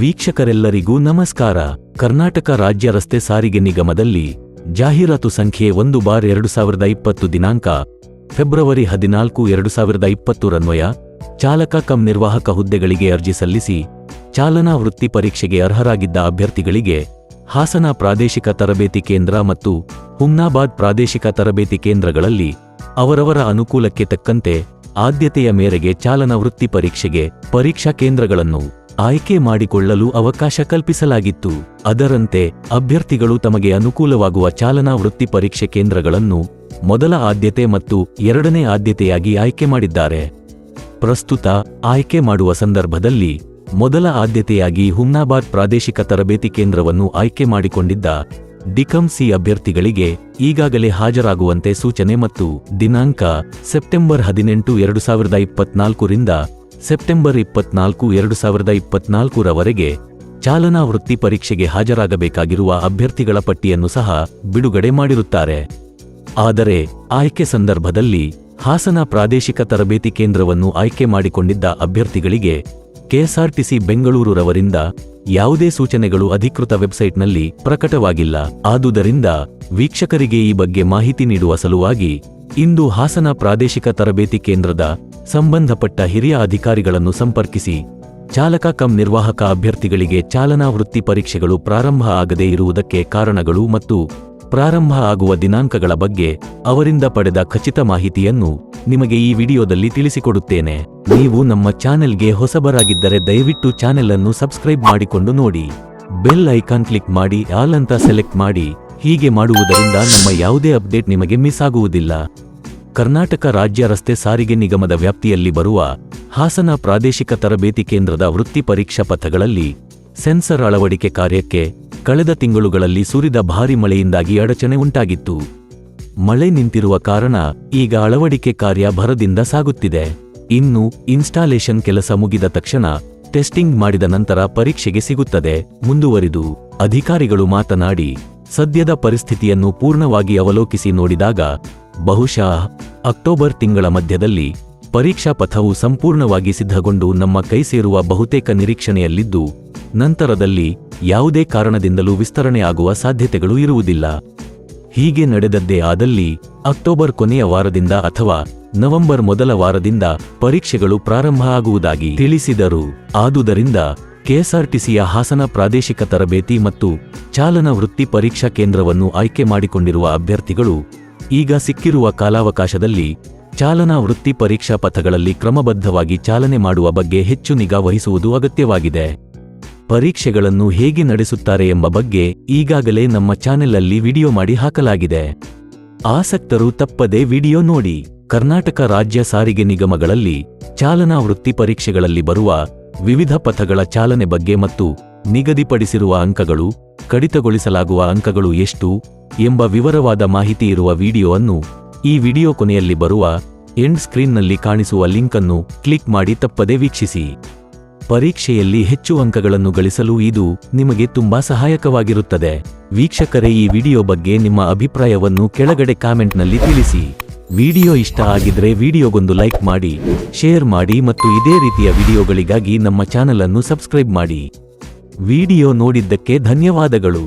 ವೀಕ್ಷಕರೆಲ್ಲರಿಗೂ ನಮಸ್ಕಾರ. ಕರ್ನಾಟಕ ರಾಜ್ಯ ರಸ್ತೆ ಸಾರಿಗೆ ನಿಗಮದಲ್ಲಿ ಜಾಹೀರಾತು ಸಂಖ್ಯೆ ಒಂದು ಬಾರ್ ಎರಡು ಸಾವಿರದ ಇಪ್ಪತ್ತು ದಿನಾಂಕ, ಫೆಬ್ರವರಿ ಹದಿನಾಲ್ಕು ಎರಡು ಸಾವಿರದ ಇಪ್ಪತ್ತು ರನ್ವಯ, ಚಾಲಕ ಕಂ ನಿರ್ವಾಹಕ ಹುದ್ದೆಗಳಿಗೆ ಅರ್ಜಿ ಸಲ್ಲಿಸಿ, ಚಾಲನಾ ವೃತ್ತಿ ಪರೀಕ್ಷೆಗೆ ಅರ್ಹರಾಗಿದ್ದ ಅಭ್ಯರ್ಥಿಗಳಿಗೆ ಹಾಸನ ಪ್ರಾದೇಶಿಕ ತರಬೇತಿ ಕೇಂದ್ರ ಮತ್ತು ಹುಮ್ನಾಬಾದ್ ಪ್ರಾದೇಶಿಕ ತರಬೇತಿ ಕೇಂದ್ರಗಳಲ್ಲಿ ಅವರವರ ಅನುಕೂಲಕ್ಕೆ ತಕ್ಕಂತೆ ಆದ್ಯತೆಯ ಮೇರೆಗೆ ಚಾಲನಾ ವೃತ್ತಿ ಪರೀಕ್ಷೆಗೆ ಪರೀಕ್ಷಾ ಕೇಂದ್ರಗಳನ್ನು ಆಯ್ಕೆ ಮಾಡಿಕೊಳ್ಳಲು ಅವಕಾಶ ಕಲ್ಪಿಸಲಾಗಿತ್ತು. ಅದರಂತೆ, ಅಭ್ಯರ್ಥಿಗಳು ತಮಗೆ ಅನುಕೂಲವಾಗುವ ಚಾಲನಾ ವೃತ್ತಿ ಪರೀಕ್ಷೆ ಕೇಂದ್ರಗಳನ್ನು ಮೊದಲ ಆದ್ಯತೆ ಮತ್ತು ಎರಡನೇ ಆದ್ಯತೆಯಾಗಿ ಆಯ್ಕೆ ಮಾಡಿದ್ದಾರೆ. ಪ್ರಸ್ತುತ, ಆಯ್ಕೆ ಮಾಡುವ ಸಂದರ್ಭದಲ್ಲಿ ಮೊದಲ ಆದ್ಯತೆಯಾಗಿ ಹುಮ್ನಾಬಾದ್ ಪ್ರಾದೇಶಿಕ ತರಬೇತಿ ಕೇಂದ್ರವನ್ನು ಆಯ್ಕೆ ಮಾಡಿಕೊಂಡಿದ್ದ ಡಿಕಂಸಿ ಅಭ್ಯರ್ಥಿಗಳಿಗೆ ಈಗಾಗಲೇ ಹಾಜರಾಗುವಂತೆ ಸೂಚನೆ ಮತ್ತು ದಿನಾಂಕ, ಸೆಪ್ಟೆಂಬರ್ ಹದಿನೆಂಟು, ಎರಡು ಸಾವಿರದ ಇಪ್ಪತ್ನಾಲ್ಕರಿಂದ ಸೆಪ್ಟೆಂಬರ್ ಇಪ್ಪತ್ನಾಲ್ಕು, ಎರಡು ಸಾವಿರದ ಇಪ್ಪತ್ನಾಲ್ಕರವರೆಗೆ ಚಾಲನಾ ವೃತ್ತಿ ಪರೀಕ್ಷೆಗೆ ಹಾಜರಾಗಬೇಕಾಗಿರುವ ಅಭ್ಯರ್ಥಿಗಳ ಪಟ್ಟಿಯನ್ನು ಸಹ ಬಿಡುಗಡೆ ಮಾಡಿರುತ್ತಾರೆ. ಆದರೆ, ಆಯ್ಕೆ ಸಂದರ್ಭದಲ್ಲಿ ಹಾಸನ ಪ್ರಾದೇಶಿಕ ತರಬೇತಿ ಕೇಂದ್ರವನ್ನು ಆಯ್ಕೆ ಮಾಡಿಕೊಂಡಿದ್ದ ಅಭ್ಯರ್ಥಿಗಳಿಗೆ ಕೆಎಸ್ಆರ್ಟಿಸಿ ಬೆಂಗಳೂರುರವರಿಂದ ಯಾವುದೇ ಸೂಚನೆಗಳು ಅಧಿಕೃತ ವೆಬ್ಸೈಟ್ನಲ್ಲಿ ಪ್ರಕಟವಾಗಿಲ್ಲ. ಆದುದರಿಂದ ವೀಕ್ಷಕರಿಗೆ ಈ ಬಗ್ಗೆ ಮಾಹಿತಿ ನೀಡುವ ಸಲುವಾಗಿ ಇಂದು ಹಾಸನ ಪ್ರಾದೇಶಿಕ ತರಬೇತಿ ಕೇಂದ್ರದ ಸಂಬಂಧಪಟ್ಟ ಹಿರಿಯ ಅಧಿಕಾರಿಗಳನ್ನು ಸಂಪರ್ಕಿಸಿ, ಚಾಲಕ ಕಂ ನಿರ್ವಾಹಕ ಅಭ್ಯರ್ಥಿಗಳಿಗೆ ಚಾಲನಾ ವೃತ್ತಿ ಪರೀಕ್ಷೆಗಳು ಪ್ರಾರಂಭ ಆಗದೇ ಇರುವುದಕ್ಕೆ ಕಾರಣಗಳು ಮತ್ತು ಪ್ರಾರಂಭ ಆಗುವ ದಿನಾಂಕಗಳ ಬಗ್ಗೆ ಅವರಿಂದ ಪಡೆದ ಖಚಿತ ಮಾಹಿತಿಯನ್ನು ನಿಮಗೆ ಈ ವಿಡಿಯೋದಲ್ಲಿ ತಿಳಿಸಿಕೊಡುತ್ತೇನೆ. ನೀವು ನಮ್ಮ ಚಾನೆಲ್ಗೆ ಹೊಸಬರಾಗಿದ್ದರೆ ದಯವಿಟ್ಟು ಚಾನೆಲ್ ಅನ್ನು ಸಬ್ಸ್ಕ್ರೈಬ್ ಮಾಡಿಕೊಂಡು ನೋಡಿ. ಬೆಲ್ ಐಕಾನ್ ಕ್ಲಿಕ್ ಮಾಡಿ, ಆಲ್ ಅಂತ ಸೆಲೆಕ್ಟ್ ಮಾಡಿ. ಹೀಗೆ ಮಾಡುವುದರಿಂದ ನಮ್ಮ ಯಾವುದೇ ಅಪ್ಡೇಟ್ ನಿಮಗೆ ಮಿಸ್ ಆಗುವುದಿಲ್ಲ. ಕರ್ನಾಟಕ ರಾಜ್ಯ ರಸ್ತೆ ಸಾರಿಗೆ ನಿಗಮದ ವ್ಯಾಪ್ತಿಯಲ್ಲಿ ಬರುವ ಹಾಸನ ಪ್ರಾದೇಶಿಕ ತರಬೇತಿ ಕೇಂದ್ರದ ವೃತ್ತಿ ಪರೀಕ್ಷಾ ಪಥಗಳಲ್ಲಿ ಸೆನ್ಸರ್ ಅಳವಡಿಕೆ ಕಾರ್ಯಕ್ಕೆ ಕಳೆದ ತಿಂಗಳುಗಳಲ್ಲಿ ಸುರಿದ ಭಾರಿ ಮಳೆಯಿಂದಾಗಿ ಅಡಚಣೆ ಉಂಟಾಗಿತ್ತು. ಮಳೆ ನಿಂತಿರುವ ಕಾರಣ ಈಗ ಅಳವಡಿಕೆ ಕಾರ್ಯ ಭರದಿಂದ ಸಾಗುತ್ತಿದೆ. ಇನ್ನು ಇನ್ಸ್ಟಾಲೇಷನ್ ಕೆಲಸ ಮುಗಿದ ತಕ್ಷಣ ಟೆಸ್ಟಿಂಗ್ ಮಾಡಿದ ನಂತರ ಪರೀಕ್ಷೆಗೆ ಸಿಗುತ್ತದೆ. ಮುಂದುವರಿದು ಅಧಿಕಾರಿಗಳು ಮಾತನಾಡಿ, ಸದ್ಯದ ಪರಿಸ್ಥಿತಿಯನ್ನು ಪೂರ್ಣವಾಗಿ ಅವಲೋಕಿಸಿ ನೋಡಿದಾಗ ಬಹುಶಃ ಅಕ್ಟೋಬರ್ ತಿಂಗಳ ಮಧ್ಯದಲ್ಲಿ ಪರೀಕ್ಷಾ ಪಥವು ಸಂಪೂರ್ಣವಾಗಿ ಸಿದ್ಧಗೊಂಡು ನಮ್ಮ ಕೈ ಸೇರುವ ಬಹುತೇಕ ನಿರೀಕ್ಷಣೆಯಲ್ಲಿದ್ದು, ನಂತರದಲ್ಲಿ ಯಾವುದೇ ಕಾರಣದಿಂದಲೂ ವಿಸ್ತರಣೆ ಆಗುವ ಸಾಧ್ಯತೆಗಳು ಇರುವುದಿಲ್ಲ. ಹೀಗೆ ನಡೆದದ್ದೇ ಆದಲ್ಲಿ ಅಕ್ಟೋಬರ್ ಕೊನೆಯ ವಾರದಿಂದ ಅಥವಾ ನವೆಂಬರ್ ಮೊದಲ ವಾರದಿಂದ ಪರೀಕ್ಷೆಗಳು ಪ್ರಾರಂಭ ಆಗುವುದಾಗಿ ತಿಳಿಸಿದರು. ಆದುದರಿಂದ ಕೆಎಸ್ಆರ್ಟಿಸಿಯ ಹಾಸನ ಪ್ರಾದೇಶಿಕ ತರಬೇತಿ ಮತ್ತು ಚಾಲನಾ ವೃತ್ತಿ ಪರೀಕ್ಷಾ ಕೇಂದ್ರವನ್ನು ಆಯ್ಕೆ ಮಾಡಿಕೊಂಡಿರುವ ಅಭ್ಯರ್ಥಿಗಳು ಈಗ ಸಿಕ್ಕಿರುವ ಕಾಲಾವಕಾಶದಲ್ಲಿ ಚಾಲನಾ ವೃತ್ತಿ ಪರೀಕ್ಷಾ ಪಥಗಳಲ್ಲಿ ಕ್ರಮಬದ್ಧವಾಗಿ ಚಾಲನೆ ಮಾಡುವ ಬಗ್ಗೆ ಹೆಚ್ಚು ನಿಗಾ ವಹಿಸುವುದು ಅಗತ್ಯವಾಗಿದೆ. ಪರೀಕ್ಷೆಗಳನ್ನು ಹೇಗೆ ನಡೆಸುತ್ತಾರೆ ಎಂಬ ಬಗ್ಗೆ ಈಗಾಗಲೇ ನಮ್ಮ ಚಾನೆಲ್ನಲ್ಲಿ ವಿಡಿಯೋ ಮಾಡಿ ಹಾಕಲಾಗಿದೆ. ಆಸಕ್ತರು ತಪ್ಪದೆ ವಿಡಿಯೋ ನೋಡಿ. ಕರ್ನಾಟಕ ರಾಜ್ಯ ಸಾರಿಗೆ ನಿಗಮಗಳಲ್ಲಿ ಚಾಲನಾ ವೃತ್ತಿ ಪರೀಕ್ಷೆಗಳಲ್ಲಿ ಬರುವ ವಿವಿಧ ಪಥಗಳ ಚಾಲನೆ ಬಗ್ಗೆ ಮತ್ತು ನಿಗದಿಪಡಿಸಿರುವ ಅಂಕಗಳು, ಕಡಿತಗೊಳಿಸಲಾಗುವ ಅಂಕಗಳು ಎಷ್ಟು? ಎಂಬ ವಿವರವಾದ ಮಾಹಿತಿ ಇರುವ ವಿಡಿಯೋವನ್ನು ಈ ವಿಡಿಯೋ ಕೊನೆಯಲ್ಲಿ ಬರುವ ಎಂಡ್ ಸ್ಕ್ರೀನ್ನಲ್ಲಿ ಕಾಣಿಸುವ ಲಿಂಕ್ ಅನ್ನು ಕ್ಲಿಕ್ ಮಾಡಿ ತಪ್ಪದೆ ವೀಕ್ಷಿಸಿ. ಪರೀಕ್ಷೆಯಲ್ಲಿ ಹೆಚ್ಚು ಅಂಕಗಳನ್ನು ಗಳಿಸಲು ಇದು ನಿಮಗೆ ತುಂಬಾ ಸಹಾಯಕವಾಗಿರುತ್ತದೆ. ವೀಕ್ಷಕರೇ, ಈ ವಿಡಿಯೋ ಬಗ್ಗೆ ನಿಮ್ಮ ಅಭಿಪ್ರಾಯವನ್ನು ಕೆಳಗಡೆ ಕಾಮೆಂಟ್ನಲ್ಲಿ ತಿಳಿಸಿ. ವಿಡಿಯೋ ಇಷ್ಟ ಆಗಿದ್ರೆ ವಿಡಿಯೋಗೊಂದು ಲೈಕ್ ಮಾಡಿ, ಶೇರ್ ಮಾಡಿ ಮತ್ತು ಇದೇ ರೀತಿಯ ವಿಡಿಯೋಗಳಿಗಾಗಿ ನಮ್ಮ ಚಾನೆಲ್ ಅನ್ನು ಸಬ್ಸ್ಕ್ರೈಬ್ ಮಾಡಿ. ವಿಡಿಯೋ ನೋಡಿದ್ದಕ್ಕೆ ಧನ್ಯವಾದಗಳು.